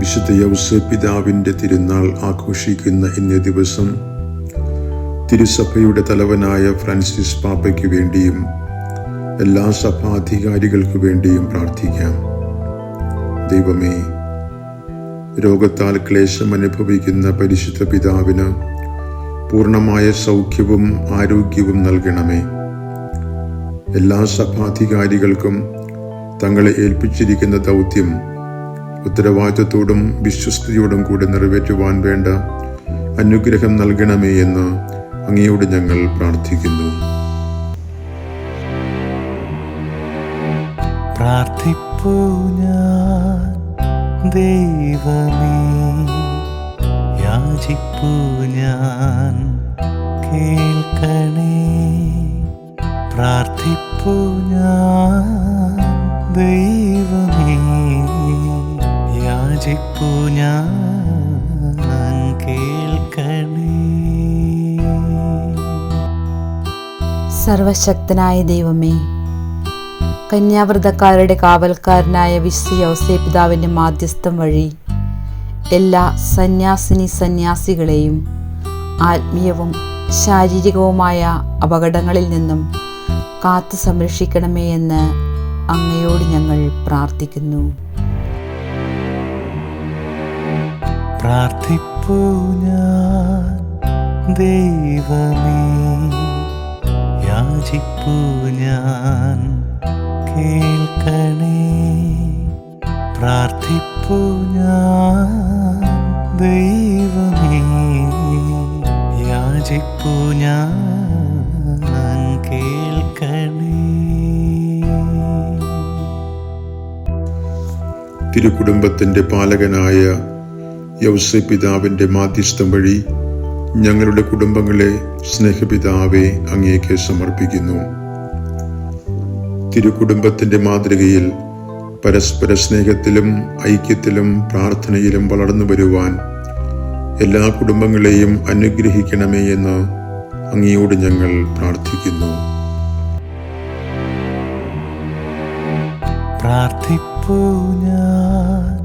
വിശുദ്ധ യൗസ് പിതാവിന്റെ തിരുനാൾ ആഘോഷിക്കുന്ന ഇന്നേ ദിവസം തിരുസഭയുടെ തലവനായ ഫ്രാൻസിസ് പാപ്പയ്ക്ക് വേണ്ടിയും എല്ലാ സഭാധികാരികൾക്ക് വേണ്ടിയും പ്രാർത്ഥിക്കാം. ദൈവമേ രോഗത്താൽ ക്ലേശം അനുഭവിക്കുന്ന പരിശുദ്ധ പിതാവിന് പൂർണമായ സൗഖ്യവും ആരോഗ്യവും നൽകണമേ. എല്ലാ സഭാധികാരികൾക്കും തങ്ങളെ ഏൽപ്പിച്ചിരിക്കുന്ന ദൗത്യം ഉത്തരവാദിത്വത്തോടും വിശ്വസ്തയോടും കൂടി നിറവേറ്റുവാൻ വേണ്ട അനുഗ്രഹം നൽകണമേ എന്ന് അങ്ങയോട് ഞങ്ങൾ പ്രാർത്ഥിക്കുന്നു. പ്രാർത്ഥിപ്പൂ ഞാൻ ദൈവമേ യാചിപ്പൂ ഞാൻ കേൾക്കണേ. പ്രാർത്ഥിപ്പൂ ഞാൻ ദൈവമേ യാചിപ്പൂ ഞാൻ കേൾക്കണേ. സർവശക്തനായ ദൈവമേ കന്യാവ്രതക്കാരുടെ കാവൽക്കാരനായ വിശുദ്ധ യൗസേ പിതാവിന്റെ മാധ്യസ്ഥം വഴി എല്ലാ സന്യാസിനി സന്യാസികളെയും ആത്മീയവും ശാരീരികവുമായ അപകടങ്ങളിൽ നിന്നും കാത്തു സംരക്ഷിക്കണമേ എന്ന് അങ്ങയോട് ഞങ്ങൾ പ്രാർത്ഥിക്കുന്നു. പ്രാർത്ഥിപ്പൂ ഞാൻ. ദൈവമേ യാചിപ്പൂ ഞാൻ. കേൾക്കണേ. പ്രാർത്ഥിപ്പൂ ഞാൻ. ദൈവമേ യാചിപ്പൂ ഞാൻ. കേൾക്കണേ. തിരുക്കുടുംബത്തിന്റെ പാലകനായ യൗസ പിതാവിന്റെ മാധ്യസ്ഥം വഴി ഞങ്ങളുടെ കുടുംബങ്ങളെ സ്നേഹപിതാവെ അങ്ങേക്ക് സമർപ്പിക്കുന്നു. തിരുകുടുംബത്തിന്റെ മാതൃകയിൽ പരസ്പര സ്നേഹത്തിലും ഐക്യത്തിലും പ്രാർത്ഥനയിലും വളർന്നു വരുവാൻ എല്ലാ കുടുംബങ്ങളെയും അനുഗ്രഹിക്കണമേ എന്ന് അങ്ങയോട് ഞങ്ങൾ പ്രാർത്ഥിക്കുന്നു. പ്രാർത്ഥിപ്പൂ ഞാൻ.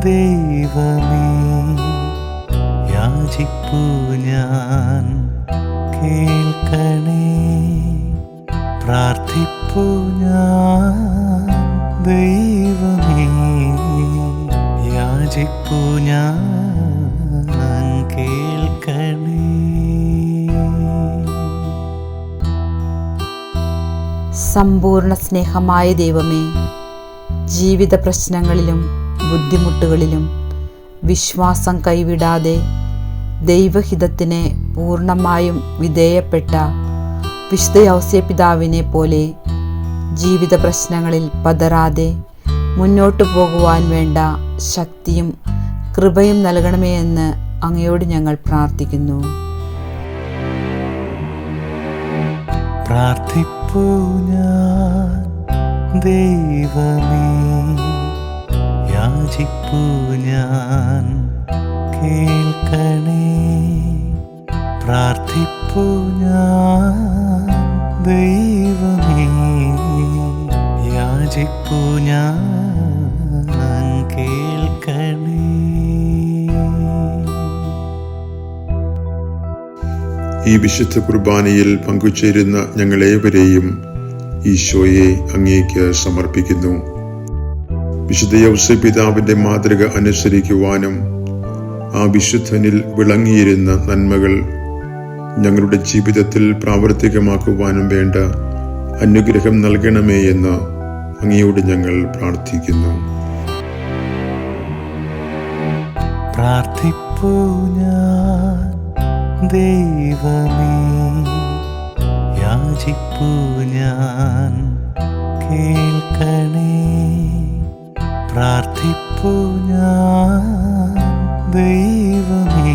ദൈവമേ യാചിപ്പൂ ഞാൻ കേൾക്കണേ. പ്രാർത്ഥിപ്പൂ ഞാൻ ദൈവമേ യാചിപ്പൂ ഞാൻ കേൾക്കണേ. സമ്പൂർണ സ്നേഹമായ ദൈവമേ ജീവിത പ്രശ്നങ്ങളിലും ബുദ്ധിമുട്ടുകളിലും വിശ്വാസം കൈവിടാതെ ദൈവഹിതത്തിന് പൂർണമായും വിധേയപ്പെട്ട വിശുദ്ധ യൗസ്യ പിതാവിനെ പോലെ ജീവിത പ്രശ്നങ്ങളിൽ പതറാതെ മുന്നോട്ടു പോകുവാൻ വേണ്ട ശക്തിയും കൃപയും നൽകണമേ എന്ന് അങ്ങയോട് ഞങ്ങൾ പ്രാർത്ഥിക്കുന്നു. പ്രാർത്ഥിപ്പൂ ഞാൻ ദൈവമേ. യാചിപ്പൂ ഞാൻ. കേൾക്കണേ. പ്രാർത്ഥിപ്പു ഞാൻ. ദൈവമേ യാചിപ്പു ഞാൻ. ഈ വിശുദ്ധ കുർബാനയിൽ പങ്കുചേരുന്ന ഞങ്ങളേവരെയും ഈശോയെ അങ്ങേക്ക് സമർപ്പിക്കുന്നു. വിശുദ്ധ യൗസ പിതാവിന്റെ മാതൃക അനുസരിക്കുവാനും ആ വിശുദ്ധനിൽ വിളങ്ങിയിരുന്ന നന്മകൾ ഞങ്ങളുടെ ജീവിതത്തിൽ പ്രാവർത്തികമാക്കുവാനും വേണ്ട അനുഗ്രഹം നൽകണമേ എന്ന് അങ്ങയോട് ഞങ്ങൾ പ്രാർത്ഥിക്കുന്നു. പ്രാർത്ഥിപ്പൂ ഞാൻ കേൾക്കണേ. പ്രാർത്ഥിപ്പൂ ഞാൻ ദൈവമേ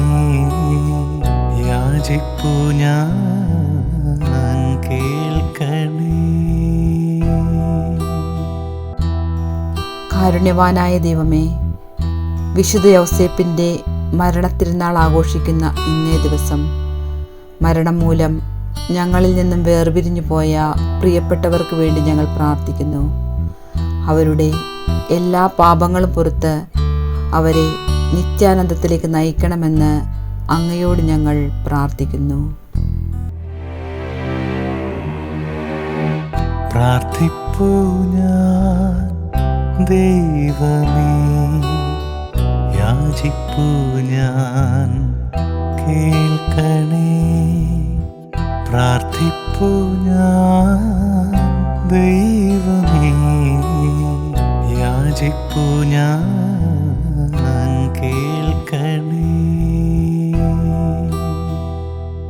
ഞാൻ കേൾക്കണേ. കാരുണ്യവാനായ ദൈവമേ വിശുദ്ധ യൗസേപ്പിന്റെ മരണത്തിരുന്നാൾ ആഘോഷിക്കുന്ന ഇന്നേ ദിവസം മരണം മൂലം ഞങ്ങളിൽ നിന്നും വേർപിരിഞ്ഞു പോയ പ്രിയപ്പെട്ടവർക്ക് വേണ്ടി ഞങ്ങൾ പ്രാർത്ഥിക്കുന്നു. അവരുടെ എല്ലാ പാപങ്ങളും പുറത്ത് അവരെ നിത്യാനന്ദത്തിലേക്ക് നയിക്കണമെന്ന് അങ്ങയോട് ഞങ്ങൾ പ്രാർത്ഥിക്കുന്നു. പ്രാർത്ഥിപ്പൂ ഞാൻ ഞാൻ ദൈവമേ യാചിപ്പൂ ഞാൻ കേൾക്കണേ